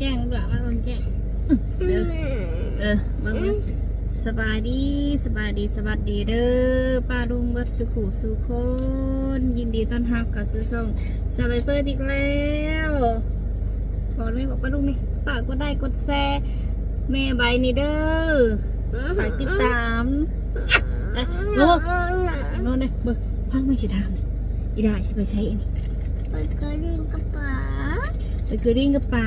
แจ้งลูกหลานมางแจ้งเด้อเออเบิ่งเบิ่งสบายดีสบายดีสวัสดีเด้อป้าลุงเบิดสุขุสุคนยินดีต้อนรับกับสู่ช่งสบายเปิดอีกแล้วบอกเลยบอกป้าลุงนี่ฝากกดได้กดแชร์แม่ใบนี่เด้อฝากติดตามโน้โน้เนี่ยเบิ่งพังไม่สิทามเนี่ยอีได้สิไปใช้อันนี้ไปกระดิ่งกระป๋าไปเกลือริ่งกับปลา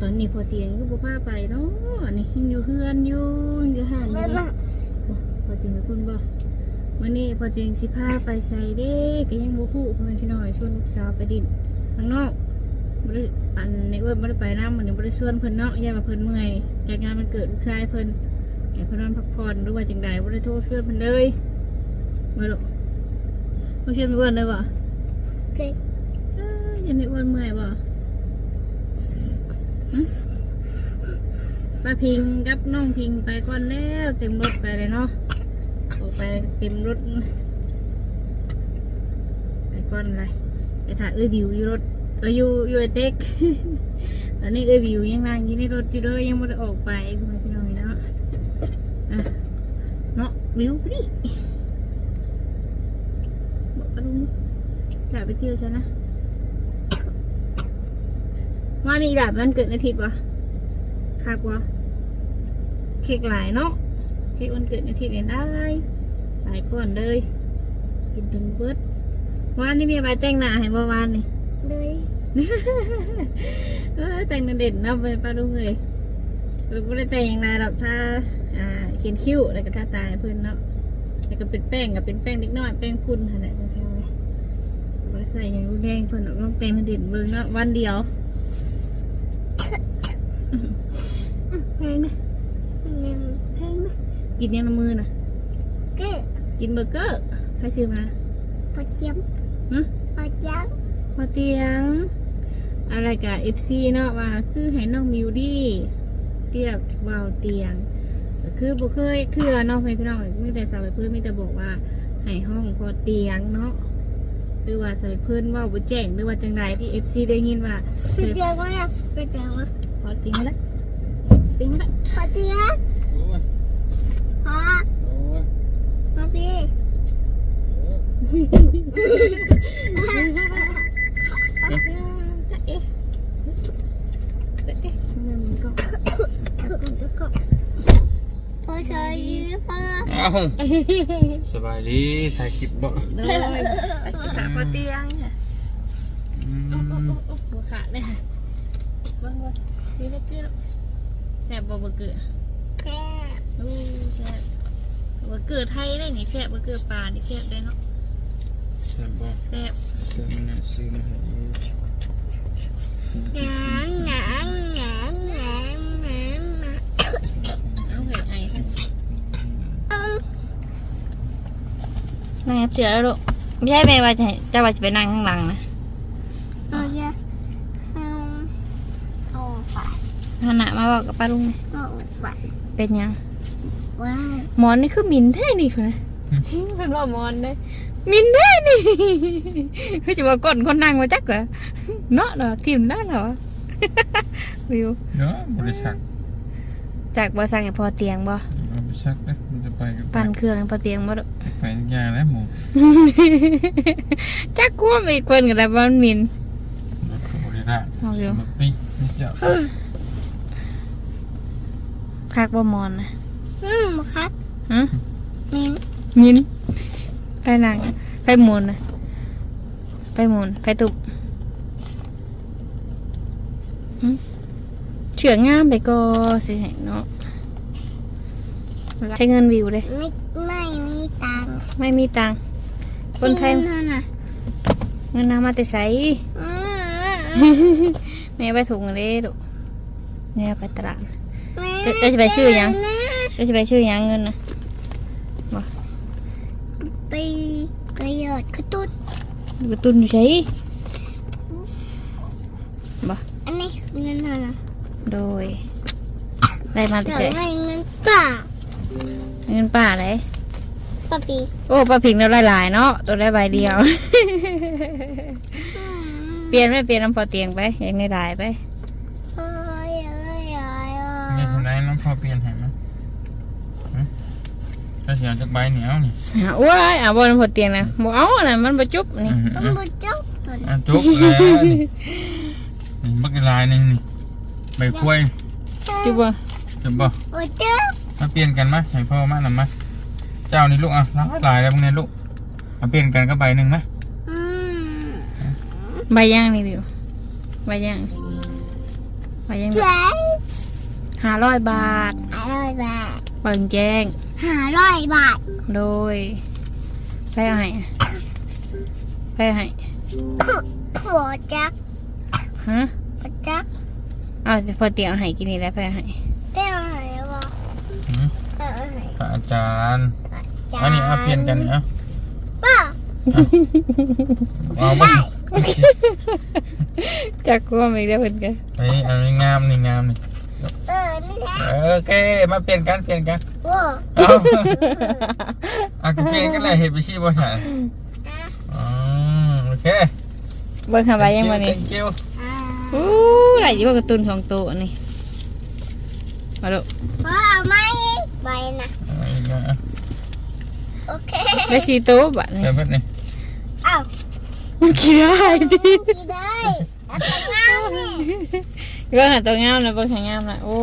ตอนนี้พอเตียงก็บ่พาไปเนาะนี่ยังอยู่เฮือนอยู่ยังอยู่ห่านอยู่เนาะโอ้พอเตียงเป็นคนบ่วันนี้พอเตียงสิพาไปใส่เด้ก็ยังบ่ฮู้เพิ่นพี่น้อยชวนลูกสาวไปดินข้างนอกบ่ได้อันในเอ้ยบ่ได้ไปนำมันนี้บ่ได้ชวนเพิ่นเนาะย่าว่าเพิ่นเมื่อยจากงานมันเกิดลูกชายเพิ่นให้เพิ่นนอนพักผ่อนหรือว่าจังใดบ่ได้โทรชวนเพิ่นเลยบ่ลูกบ่ชวนเพิ่นเลยบ่เด็กเอ้ยยังไม่อ้วนเมื่อยบ่หึ ป้าพิงกับน้องพิงไปก่อนแล้วเต็มรถไปเลยเนาะออกไปเต็มรถ ไปก่อนเลยไปถ่ายเอ้ยวิวอยู่รถเอ้ยอยู่อยู่ไอเต็กตอนนี้เอ้ยวิวยังนั่งอยู่ในรถอยู่เลยยังไม่ได้ออกไปพี่น้องเนาะเนาะวิวพอดีบอกกันดูถ่ายไปเที่ยวใช่นะ ว่านี่แบบมันเกิดอาทิตย์วะคักวะเค้กหลายเนาะเค้กวันเกิดอาทิตย์เนี่ยได้หลายก่อนเลยกินจนเบิดวานนี่มีใบแต่งหน้าให้บ่วานนี่เลยเออแต่งหน้าเด่นเนาะไปป้าลุงเลยเราไม่ได้แต่งอย่างไรหรอกถ้าอ่าเขียนคิ้วแล้วก็ทาตาให้เพื่อนเนาะแล้วก็เป็นแป้งกับเป็นแป้งเล็กน้อยแป้งพุ่นอะไรแบบนี้เลยไม่ได้ใส่อย่างรุนแรงเพื่อนหรอกต้องแต่งหน้าเด่นเบิ่งเนาะวันเดียว แพงนะหนึ่งแพงนะกินยังละมือนะเก้กินเบอร์เกอร์ใครชื่อมาปะเจียมหึปะเจียมพอเตียง อะไรกับเอฟซีเนาะว่าคือให้น้องมิวดี้เรียกว่าวเตียงก็คือบ่เคยคือน้องเพื่อนพี่น้องมีแต่สาวไปเพื่อนมีแต่บอกว่าให้ห้องพอเตียงเนาะหรือว่าสาวเพื่อนเว่าบ่แจ้งหรือว่าจังใดที่เอฟซีได้ยินว่าปะคือเจียมก็ได้ปะเจียมก็ พอเตียงแล้วเตียงแล้วปะเจียมโอ้ยพอโอ้ยมาพี่จะเอ๊ะจะเอ๊ะมันก็ตะกุ่มตะกุ่มพอใช้ยื้อพอเอ้าสบายดีถ่ายคลิปบ่เลยไปกินขาพอเตียงเนี่ยอืโอ้โอ้มโอ้โอ้หัวขาดเลยค่ะเบิ้งเบิ้ง พี่ลูกพี่ลูกแซ่บบ่เบอร์เกอร์แค่อู้แซ่บเบอร์เกอร์ไทยได้นี่แซ่บเบอร์เกอร์ปลานี่แซ่บได้เนาะแซ่บบ่แซ่บเดี๋ยวมันน่ะซื้อมาให้อีกหนังหนังหนังหนังหนังหนังเอาเห็ดไอค่ะนั่งเสือแล้วลูกไม่ใช่แม่ว่าจะให้จะว่าจะไปนั่งข้างหลังนะ เอาเยอะเอาเอาไป หันหน้ามาบอกกับป้าลุงนี่เอาไปเป็นยังว้าวหมอนนี่คือมินแท้นี่ค่ะเป็นว่าหมอนเลยมินแท้นี่คือจะว่าก้นคนนั่งมาจักเหรอเนาะเนาะทีมได้เหรอวิวเนาะบริษัทจากบ่สั่งให้พอเตียงบ่เอาไปซักนะมันจะไปก็ไปปั่นเครื่องให้พอเตียงบ่ดอกไปทุกอย่างแล้วหมูจักกลัวอีกคนก็ได้บ่มันมินรถก็บริษัทเอาอยู่มาปีนี่เจ้า คักบ่หมอนนะอืมครับฮะมินมินไปนั่งไปหมุนนะไปหมุนไปตุบหึเฉื่องงามไปก็สิให้เนาะใช้เงินวิวเลย ไม่ไม่มีตังค์ไม่มีตังค์คนไทยที่นั่นน่ะเงินน้ำมาแต่ใสอืมแม่ไปถุงเลยลูกแม่ไปตลาดแม่ จะจะไปชื่อยังนะจะจะไปชื่อหยังเงินนะไปประโยชน์กระตุ้นกระตุนอยู่ใช่บ่อันนี้เงินเท่าไหร่โดยได้มาแต่เดี๋ยวใสให้เงินป่าเงินป้าเลยป้าปีโอ้ปลาผิงเราหลายๆเนาะตัวได้ใบเดียวอืมเปลี่ยนไม่เปลี่ยนน้ำพอเตียงไปยังได้หลายไป พอเปลี่ยนให้มั้ยฮะถ้าเสียจากใบเหนียวนี่อะโอ้ยอะบนพอเตียงนะบอกเอาน่ะมันประจุบนี่อืมมันบุจุกตัวอะจุกแล้วนี่นี่บักลายหนึงนี่ใบกล้วยจุบบ่จุบบ่บุจุกมาเปลี่ยนกันมาให้พ่อมาหน่อยมาเจ้านี่ลูกอะหลายหลายแล้วพวกนี้ลูกมาเปลี่ยนกันก็ใบหนึ่งไหมอืมใบย่างนี่ดิวใบย่างใบย่างใช้ ห้าร้อยบาทห้าร้อยบาทเปิงแจ้งห้าร้อยบาท โดยไปเอาให้ไปเอาให้หัวจักฮะหัวจักเอาพอเตียงเอาให้กินนี่แหล้วไปเอาให้เป็นอะไรวะหืมเป็นอะไรพระอาจารย์จ้าอันนี้เอาเปลี่ยนกันนี่เอาป้าเอาบ้างจักกลัวไม่ได้เพิ่นกันไอ้อันนี้งามนี่งามนี่เออนี่แหละเออโอเค มาเปลี่ยนกันเปลี่ยนกันว้าเอาอะก็เปลี่ยนกันเลยเห็นไปชี้บ่ใช่อ๋อโอเคเบิ่งหาใบยังบ่นี่ thank you อ่าอู้ได้อยู่ว่าการ์ตูนของโตอันนี้มาดูพ่อเอาไหมใบน่ะเอาอีกแล้วอะโอเคได้สีโตบัดนี่เดี๋ยวเพิ่นนี่เอ้ามันกี่ได้ดิไม่ได้เอาแต่งามนี่ เบิ่งหาตัวงามนะเบิ่งหางามนะโอ้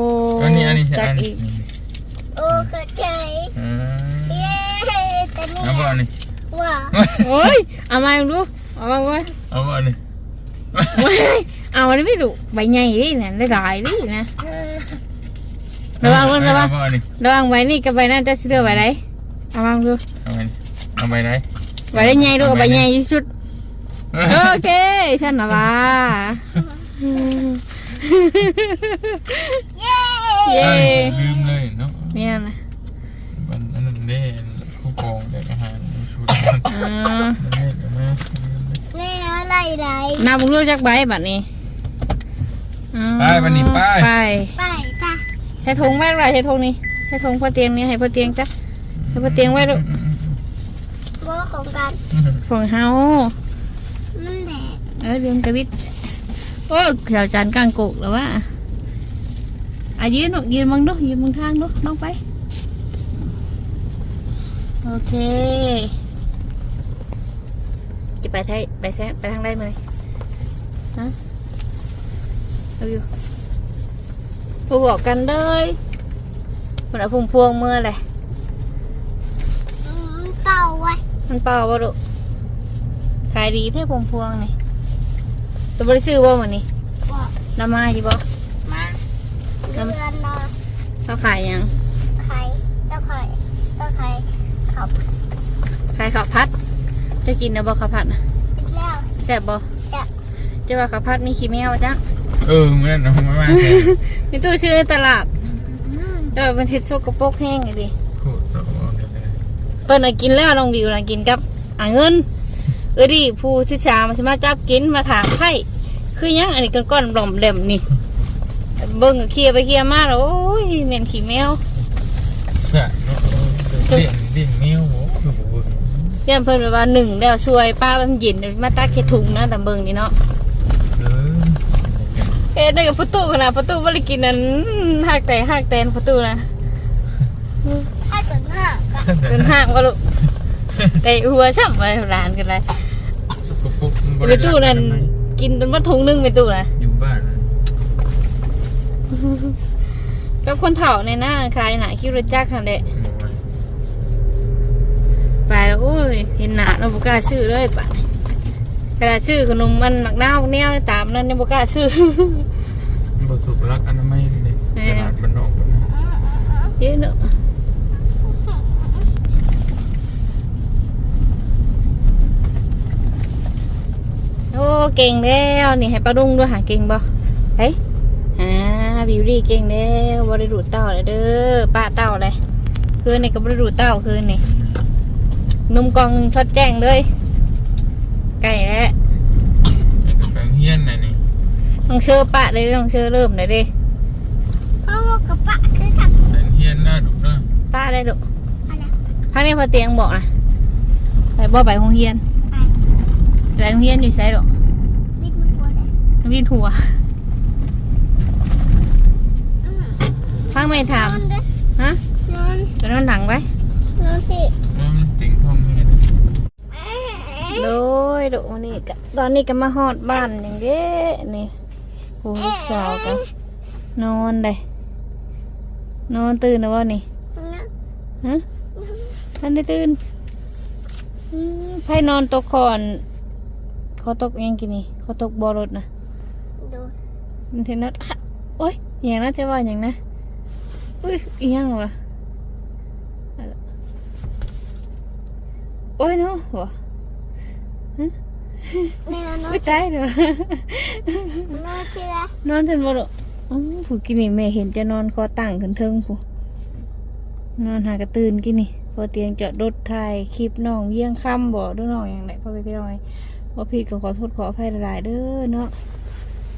อันนี้อันนี้จักอันอีนี้กโอ้กระเจยอืมเย้แต่นี่เอาบ่อันนี้ว้าโอ้ยเอามาดูเอามาไว้เอาบ่อันนี้ไว้เอาอันนี้ไม่ดูใบใหญ่ดิเนี่ยได้หลายดินะเออระวังเบิ่งระวังเอาบ่อันนี้ระวังใบนี่กับใบนั้นจะสิเลือกใบไหนเอามาดูเอาไปเอาไปไหนใบได้ใหญ่ดูเอาใบใหญ่ที่สุด โอเคฉันนะว่า เย้เย้เอ้ยลืมเลยเนาะเนี่ยนะมันอันนั้นเด้คู่กองเด็กอาหารชุดอ่ามันเด็กอะนะลืมเลยนี่อะไรไรนับรู้จักใบบัดนี้อ๋อไปวันนี้ไปไปไปไปใช้ธงไว้ไรใช้ธงนี่ใช้ธงพ่อเตียงนี่ให้พ่อเตียงจ้ะให้พ่อเตียงไว้ดูโบของกันของเฮานั่นแหละเออเรียมกระวิด โอ้แถวจานกลางกุกแล้วว่าอะยืนหนูยืนมังดูยืนมังทางดูน้องไป โอเค จะไปไทยไปแซไปทางใดมาเลยฮะเอาอยู่พอบอกกันเลยมันเอาพวงพวงๆเมื่อไรอืมเต่าไว้มันเปล่าบ่ดุขายดีแท้พวงพวงๆนี่ ตัวบริซื้อบ่มันนี่บอกน้ำมาอยู่บ่มาเดือนนอนเขาขายหยังไข่ตะไคร่ตะไคร่ขับขายข้าวผัดจะกินนะบ่ข้าวผัดนะอีกแล้วแซ่บบ่แซ่บจะว่าข้าวผัดมีขี้แมวจ้ะเออเมื่อนั้นเอามามามีตู้ชื่อในตลาดแต่ว่าเป็นเห็ดโชกกระโปกแห้งไงดิพูดเอาเอาเดี๋ยวเลยเปิ้นน่ะกินแล้วน้องวิวน่ะกินกับอ่าเงิน เออดิผู้ที่สามมาสิมาจับกินมาถามไพ่ คือหยังอันนี้ก้อนๆหล่อมแหลมนี่ เบิ่งก็เคลียร์ไปเคลียร์มาแล้วโอ้ยเหม็นขี้แมวเสียเนาะเลี้ยงเลี้ยงแมวโหคือบ่เบิ่งเยี่ยมเพิ่นแบบว่าหนึ่งแล้วช่วยป้ามันเย็นมาตักเข็ดถุงนะแต่เบิ่งนี่เนาะเออเอ๊ะได้กับประตูขนาดประตูบ่ได้กินนั้นหักแต่หักแตนประตูนะถ้าเกิดหน้าก็เป็นหักว่าลูกแต่หัวช่ำไปร้านกันเลยสกปรกมันบ่ไปได้ตู้นั่น กินจนว่าถุงหนึงไปตู้นะอยู่บ้านนะกับคนเฒ่าในหน้าคลายหนาคิวรถจักรคันเดะบอกว่าไปแล้วโอ้ยเห็นหนาเราบ่กล้าซื้อเลยปะกระดาษชื่อขนมมันหมักนาวแนวตามนั้นยังบ่กล้าซื้อมันบ่ถูกรักอนามัยเลยแหม่ตลาดบ้านนอกพุ่นนะเยอะเนอะ โอ้เก่งแล้วนี่ให้ป้าดุงด้วยหาเก่งบ่เฮ้ยอ่าบิวตี้เก่งแล้วบริดูดเต้าเลยเด้อป้าเต้าเลยคืนนี่ก็บริดูดเต้าคืนนี่นุ่มกองหนึ่งช็อตแจ้งเลยไก่แล้วไอ้กระแปงเฮียนน่ะนี่น้องเชื่อปะเลยน้องเชื่อเริ่มเลยเด้เพราะว่ากระปะคือทแปงเฮียนน่าดุเด้อป้าได้ดุำอะไรพักนี้พอเตียงบอกนะไปบ่ไปโรงเรียน ไปไปโรงเรียนอยู่ไสหรอกวิทย์มันกลัวเลยวินหัวอืมพาฟังไม่ถามนอนเด้ฮะนอนจะนอนหลังไว้นอนสิอืมติงท้องเมียโดยโดนี่ก็ตอนนี้ก็มาฮอดบ้านอย่างเด้นี่โอ้ลูกสาวกันนอนเลยนอนตื่นแล้ววะนี่นะฮะท่านได้ตื่นอืมไพ่นอนตกคอน เขาตกยังกินนี่เขาตกบอรถนะดูมันเทนนัดอะโอ้ยอหย่างน่าจะว่าอย่างนะอุ้ยอีหยังวะอะไรโอ้ยเนาะวะแม่นอนอุ้ยตายเด้อนอนทีละนอนจนบ่ดอกอื้อผู้กินนี่แม่เห็นจะนอนคอตั้งขึ้นเทิงผู้นอนหากระตื่นกินนี่พอเตียงจอดรถถ่ายคลิปน้องเยี่ยงค่ำบ่ดูน้องอย่างไรพอไปพี่น้อย ว่าผิดก็ขอโทษขออภัยหลายๆเด้อเนาะ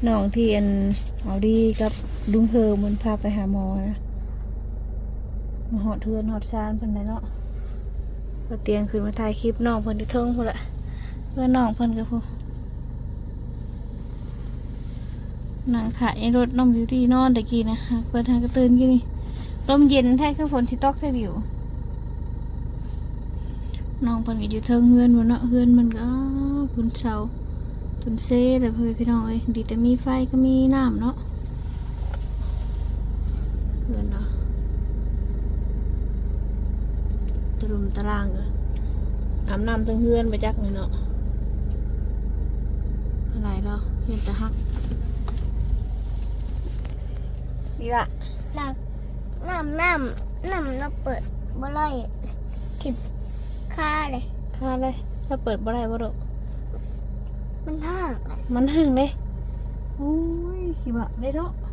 น้องที่อันเอาดีกับลุงเฮอมันพาไปหาหมอนะมาหอดเทือนหอดซานเพิ่นเลยเนาะพอเตียงขึ้นมาถ่ายคลิปน้องเพิ่นที่เทิงพุ่นละเพื่อนน้องเพิ่นกับผู้หนังถ่ายในรถน้องบิวตี้นอนตะกี้นะฮะเปิดทางกระตือนกี่นี่ลมเย็นแท้คือฝนที่ตกใส่บิวน้องเพิ่นก็อยู่เทิงเฮือนวะเนาะเฮือนมันก็ อ้าวคุนเสาทุนเซ่แต่เพื่อนพี่น้องเอ้ยดีแต่มีไฟก็มีน้ำเนาะเฮือนเนาะตะลุมตะล่างเลยอาบน้ำเทิงเฮือนไปจักเลยเนาะอะไรแล้วเห็นแต่ฮักนี่ละน้ำน้ำน้ำน้ำเราเปิดบ่ไล่ทิบค่าเลยค่าเลยถ้าเปิดบ่ได้บ่ดอก มันห่างเลยมันห่างเลยโอ้ยขี้บะได้เนาะบ่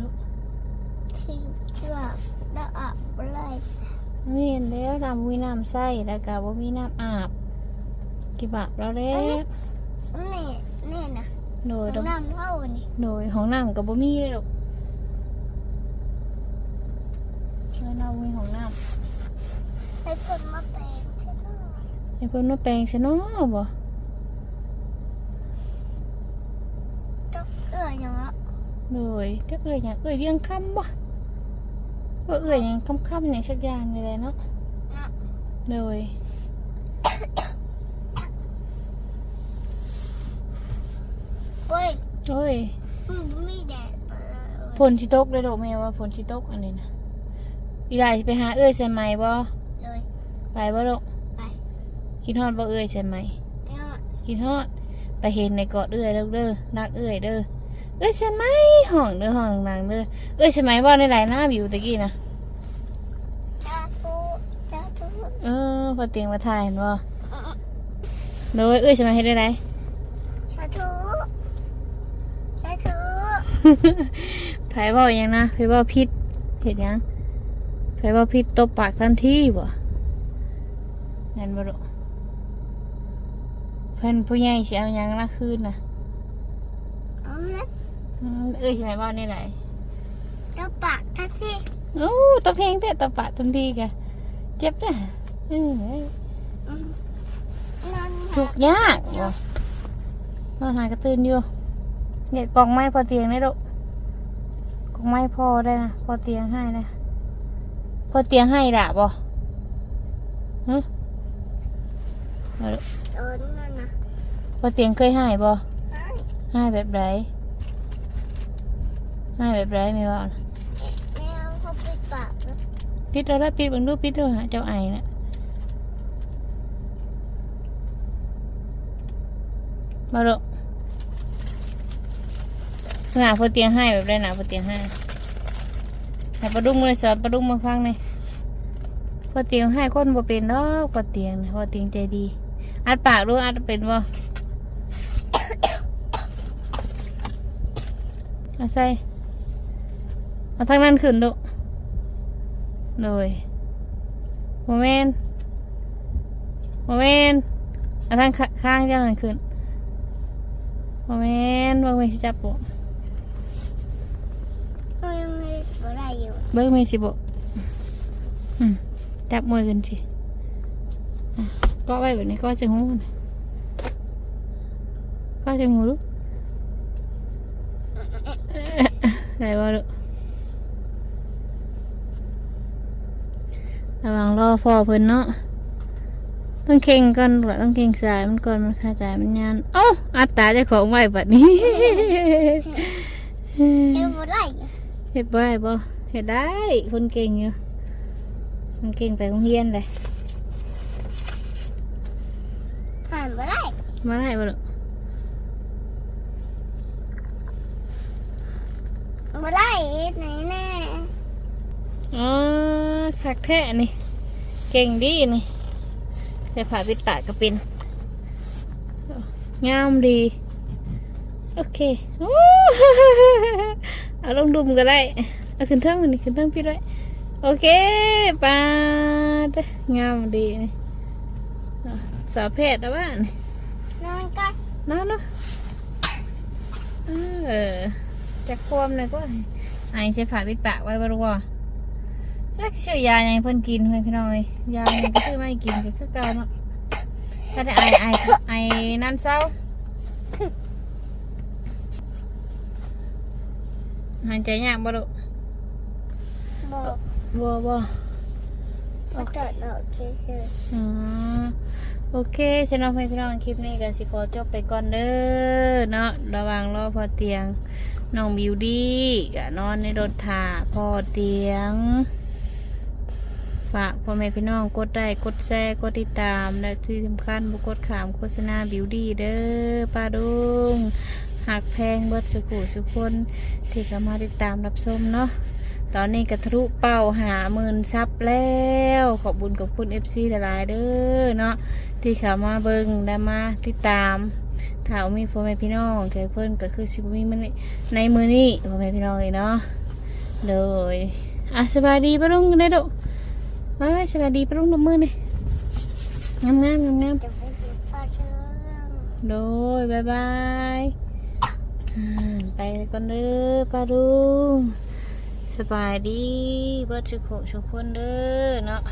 ดอกที่เชื่อแล้วอาบบ่ไล่มีเห็นแล้วน้ำมีน้ำใส่แล้วก็บ่มีน้ำอาบกี่บะแล้วแล้อันนี้วนี่นี่นะโดยดอกน้ำเท่านี่โดยห้องน้ำก็บ่มีเลยดอกเพื่อนเอามีห้องน้ให้คนมาแปลงเช่นนั้นำ ให้เพิ่นมาแปลงซะเนาะบ่ก็เอื้ออย่างละโดยจะเอ่ยหยังเอ่ยเรียงคำบ่ว่าเอ่ยหยังคำๆหยังสักอย่างนี่แหละเนาะนะโดยเว้ยโอ้ยมันบ่มีแดดเปิดฝนชิตกเลยดอกแม่ว่าฝนชิตกอันนี้นะอีหลายสิไปหาเอ้ยใส่ไหมบ่เลยไปบ่ดอกไป คิดฮอดบ่เอ้ยใส่ไหมแล้วคิดฮอด ไปเห็นในเกาะเอ้ยเด้อเด้อรักเอ้ยเด้อเอ้ยใส่ไหมห้องเด้อห้องดังๆเด้อเอ้ยใส่ไหมบ่ในหลายหน้าบิวตะกี้นะจ้าทุจ้าทุเออพอเตียงมาถ่ายเห็นบ่โดยเอ้ยใส่ไหมเฮ็ดได้ไรชาทุชาทุไผเว้าหยังนะไผเว้าผิดเฮ็ดหยังไผเว้าผิดตบปากทันทีบ่นั่นบ่ดอกเพิ่นผู้ใหญ่สิเอาหยังนะคืนน่ะเอาเงินอืมเอ้ยใช่ไหมบ้านนี่ไหนแล้วปากทักสิโอ้ตะเพลงเตะตะปะทันทีกะเจ็บนะอืมอืมนอนถูกยากบ่นอนหากระตื่นอยู่เนี่ยกล่องไม้พอเตียงได้ดอกกล่องไม้พอได้นะพอเตียงให้นะพอเตียงให้ด่ะบ่ฮะ เอาเด้อเออนั่นนะพอเตียงเคยให้บ่ให้ให้แบบไรให้แบบไรไม่ว่านะแม่เอาเขาปิดปากนะปิดแล้วละปิดเบังดูปิดดูหาเจ้าไอน่ะมาดูหนาพอเตียงให้แบบไรหนาพอเตียงให้ให้ปลาดุ้งเลยสอนปลาดุ้งมาฟังเลยพอเตียงให้คนบ่เป็นดอกพอเตียงนะพอเตียงใจดี อัดปากดูอัดเป็นบ่เอาใส่เอาทางนั้นขึ้นดูเลยโมเมนโมเมนเอาทางขข้างเจ้าหน่อยขึ้นโมเมนเบิ้งเมสิจับบ่ก็ยังมีบ่ได้อยู่เบิ้งเมสิบ่อืมจับมือขึ้นสิอะ ก็ไว้แบบนี้ก็จะงูก็จะงูลูกอะไรวะลูกระวังรอฟอเพิ่นเนาะต้องเข่งก่อนหรอต้องเข่งสายมันก่อนมันคาสายมันยันโอ้อัตตาจะของไวแบบนี้เห็ดบ่ได้เห็ดบ่ได้บ่เห็ดได้ คนเก่งอยู่คนเก่งไปโรงเรียนเลย มาได้บ่ลูกบ่ได้ไหนแน่อ๋อคักแท้นี่ เก่งดีนี่แต่ผ่าปิดปากก็เป็นงามดี โอเคโอ้เอาลงดุมก็ได้ เอาขึ้นเทิงนี่ขึ้นเทิงพี่ด้วย โอเคปาดงามดีนี่อะสาวแพทย์นะบ้านน อนกันนั่นเนาะเออจะควมเลยก็ไอใช้ผ่าปิดปากไว้บ่รู้ว่าจักเชื่อยาอย่างเพิ่นกินเพื่อนพี่น้อยยาอย่างก็คือไม่กินก็คือเก่าเนาะถ้าได้ไอไอไอนั่นเศร้าหายใจยากบ่ลูกบอกบ่ บ่มาเกิดเราเฉยอ๋อโอเคฉันเอาไปพี่น้องคลิปนี้กันสิขอจบไปก่อนเด้อเนาะระวังรอพอเตียงน้องบิวดี้ก็นอนในรถถ่าพอเตียง ฝากพ่อแม่พี่น้องกดไลค์กดแชร์กดติดตามและที่สำคัญบุกดขามโฆษณาบิวดี้เด้อป้าดุงหักแพงเบิดสุขุสุคนที่เข้ามาติดตามรับชมเนาะ ตอนนี้กระทุเป้าหาหมื่นซับแล้ว ขอบบุญกับคุณ FC หลายๆเด้อเนาะที่เขามาเบิ่งได้มาติดตามถ้ามีพ่อแม่พี่น้องแขกเพิ่นก็คือสิบมีมันในมือนี้พ่อแม่พี่น้องเลยเนาะเลยอะสบายดีปะลุงได้อดุไว้ไว้สบายดีปะลุงนมือนี่งามงามงามงามโดยบายบายไปก่อนเด้อป้าลุง สบายดีเบิดสุขสุขคนเด้อเนาะ